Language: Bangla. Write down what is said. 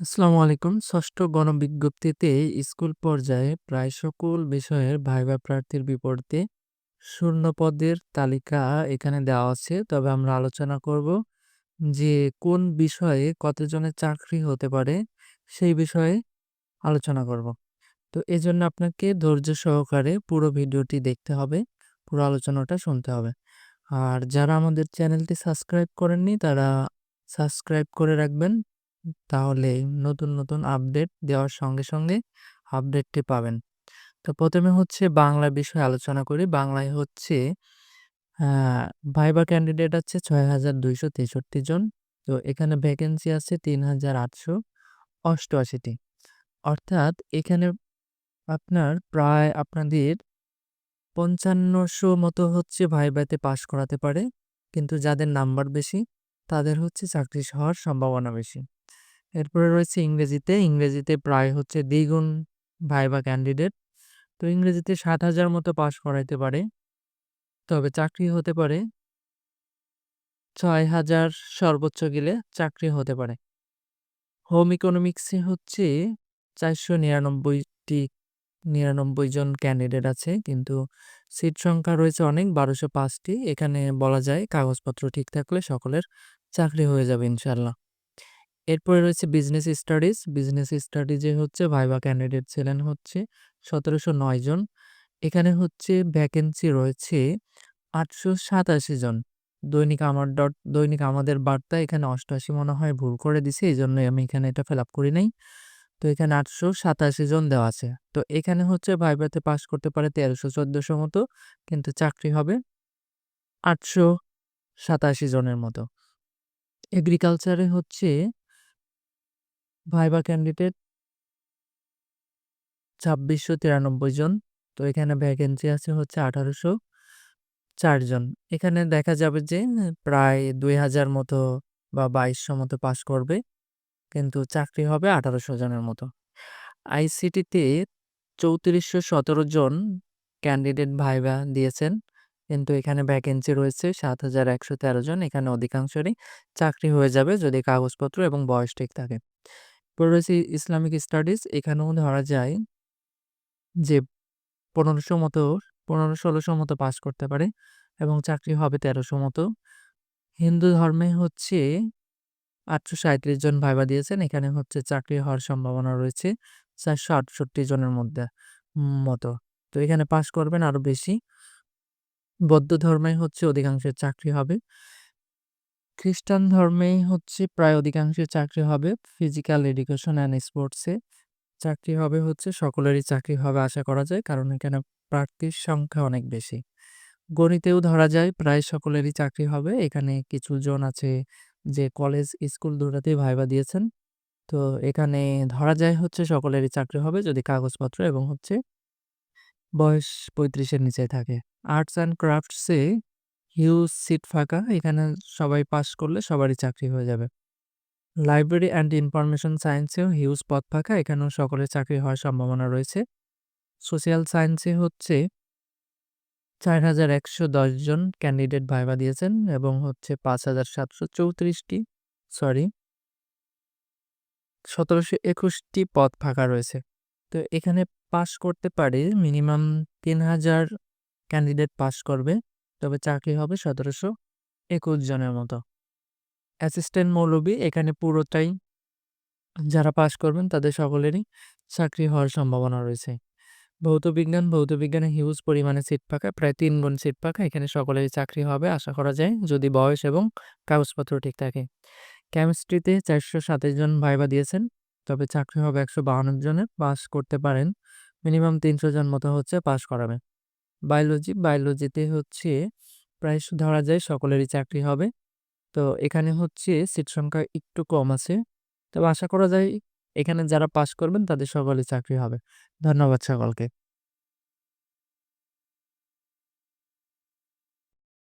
আসসালামু আলাইকুম। ষষ্ঠ গণবিজ্ঞপ্তিতে স্কুল পর্যায়ে প্রায় সকল বিষয়ের ভাইবা প্রার্থীর বিপরীতে শূন্য পদের তালিকা এখানে দেওয়া আছে। তবে আমরা আলোচনা করব যে কোন বিষয়ে কতজনের চাকরি হতে পারে সেই বিষয়ে আলোচনা করব। তো এজন্য আপনাকে ধৈর্য সহকারে পুরো ভিডিওটি দেখতে হবে, পুরো আলোচনাটা শুনতে হবে। আর যারা আমাদের চ্যানেলটি সাবস্ক্রাইব করেননি তারা সাবস্ক্রাইব করে রাখবেন। তাহলে নতুন, নতুন আপডেট দেওয়ার সঙ্গে, সঙ্গে আপডেটটি পাবেন। তো প্রথমে হচ্ছে বাংলা বিষয়ে আলোচনা করি। বাংলায় হচ্ছে ভাইবা ক্যান্ডিডেট আছে ৬,২৬৩ জন। তো এখানে ভ্যাকেন্সি আছে ৩,৮৮৮ টি। অর্থাৎ এখানে আপনার প্রায় আপনাদের ৫৫০০ মতো হচ্ছে ভাইবাতে পাস করাতে পারে। কিন্তু যাদের নাম্বার বেশি তাদের হচ্ছে চাকরি হওয়ার সম্ভাবনা বেশি। এরপরে রয়েছে ইংরেজিতে। ইংরেজিতে প্রায় হচ্ছে দ্বিগুণ ভাইবা ক্যান্ডিডেট। তো ইংরেজিতে ৭,০০০ মতো পাস করাইতে পারে। তবে চাকরি হতে পারে ৬,০০০ সর্বোচ্চ গেলে চাকরি হতে পারে। হোম ইকোনমিক্সে হচ্ছে চারশো নিরানব্বইটি নিরানব্বই জন ক্যান্ডিডেট আছে। কিন্তু সিট সংখ্যা রয়েছে অনেক বারোশো পাঁচটি এখানে বলা যায় কাগজপত্র ঠিক থাকলে সকলের চাকরি হয়ে যাবে ইনশাআল্লাহ। এরপরে রয়েছে বিজনেস স্টাডিজ। বিজনেস স্টাডিজে হচ্ছে ভাইবা ক্যান্ডিডেট ছিলেন হচ্ছে ১৭০৯ জন। এখানে হচ্ছে ভ্যাকেন্সি রয়েছে ৮৮৭ জন। দৈনিক আমার ডট দৈনিক আমাদের বার্তা এখানে ৮৮ মনে হয় ভুল করে দিছে। এই জন্যই আমি এখানে এটা ফিল আপ করি নাই। তো এখানে ৮৮৭ জন দেওয়া আছে। তো এখানে হচ্ছে ভাইভাতে পাস করতে পারে ১৩০০-১৪০০ মতো। কিন্তু চাকরি হবে ৮৮৭ জনের মতো। এগ্রিকালচারে হচ্ছে ভাইবা ক্যান্ডিডেট ২৬৯৩ জন। তো এখানে ভ্যাকেন্সি আছে হচ্ছে আঠারোশো চারজন এখানে দেখা যাবে যে প্রায় ২০০০ মতো বা বাইশশো মতো পাস করবে। কিন্তু চাকরি হবে ১৮০০ জনের মতো। আইসিটিতে ৩৪১৭ জন ক্যান্ডিডেট ভাইবা দিয়েছেন। কিন্তু এখানে ভ্যাকেন্সি রয়েছে ৭১১৩ জন। এখানে অধিকাংশেরই চাকরি হয়ে যাবে যদি কাগজপত্র এবং বয়স ঠিক থাকে। রয়েছে ইসলামিক স্টাডিজ। এখানেও ধরা যায় যে পনেরোশো মতো, পনেরো ষোলোশো মতো পাস করতে পারে এবং চাকরি হবে তেরোশো মতো। হিন্দু ধর্মে হচ্ছে ৮৩৭ জন ভাইবা দিয়েছেন। এখানে হচ্ছে চাকরি হওয়ার সম্ভাবনা রয়েছে ৪৬৮ জনের মধ্যে মতো। তো এখানে পাস করবেন আরও বেশি। বৌদ্ধ ধর্মে হচ্ছে অধিকাংশের চাকরি হবে। খ্রিস্টান ধর্মেই হচ্ছে প্রায় অধিকাংশের চাকরি হবে। ফিজিক্যাল এডুকেশন অ্যান্ড স্পোর্টসে চাকরি হবে হচ্ছে সকলেরই চাকরি হবে আশা করা যায়। কারণ এখানে প্রার্থীর সংখ্যা অনেক বেশি। গণিতেও ধরা যায় প্রায় সকলেরই চাকরি হবে। এখানে কিছু জন আছে যে কলেজ, স্কুল দুটাতেই ভাইবা দিয়েছেন। তো এখানে ধরা যায় হচ্ছে সকলেরই চাকরি হবে যদি কাগজপত্র এবং হচ্ছে বয়স পঁয়ত্রিশের নিচে থাকে। আর্টস অ্যান্ড ক্রাফটসে হিউজ সিট ফাঁকা। এখানে সবাই পাস করলে সবারই চাকরি হয়ে যাবে। লাইব্রেরি অ্যান্ড ইনফরমেশন সায়েন্সেও হিউজ পথ ফাঁকা। এখানেও সকলের চাকরি হওয়ার সম্ভাবনা রয়েছে। সোশ্যাল সায়েন্সে হচ্ছে চার হাজার একশো জন ক্যান্ডিডেট ভাইবা দিয়েছেন এবং হচ্ছে পাঁচ হাজার সাতশো চৌত্রিশটি সরি সতেরোশো একুশটি পদ ফাঁকা রয়েছে। তো এখানে পাস করতে পারে মিনিমাম ৩,০০০ ক্যান্ডিডেট পাস করবে। তবে চাকরি হবে ১৭২১ জনের মতো। অ্যাসিস্ট্যান্ট মৌলবি এখানে পুরোটাই যারা পাস করবেন তাদের সকলেরই চাকরি হওয়ার সম্ভাবনা রয়েছে। ভৌত বিজ্ঞান, ভৌত বিজ্ঞানে হিউজ পরিমাণে সিট ফাঁকা। প্রায় ৩ গুণ সিট ফাঁকা। এখানে সকলেরই চাকরি হবে আশা করা যায় যদি বয়স এবং কাগজপত্র ঠিক থাকে। কেমিস্ট্রিতে ৪২৭ জন ভাইবা দিয়েছেন। তবে চাকরি হবে ১৫২ জনের। পাস করতে পারেন মিনিমাম ৩০০ জন মতো হচ্ছে পাস করাবে। বায়োলজি, বায়োলজিতে হচ্ছে প্রায় ধরা যায় সকলেরই চাকরি হবে। তো এখানে হচ্ছে সিট সংখ্যা একটু কম আছে। তবে আশা করা যায় এখানে যারা পাশ করবেন তাদের সকলে চাকরি হবে। ধন্যবাদ সকলকে।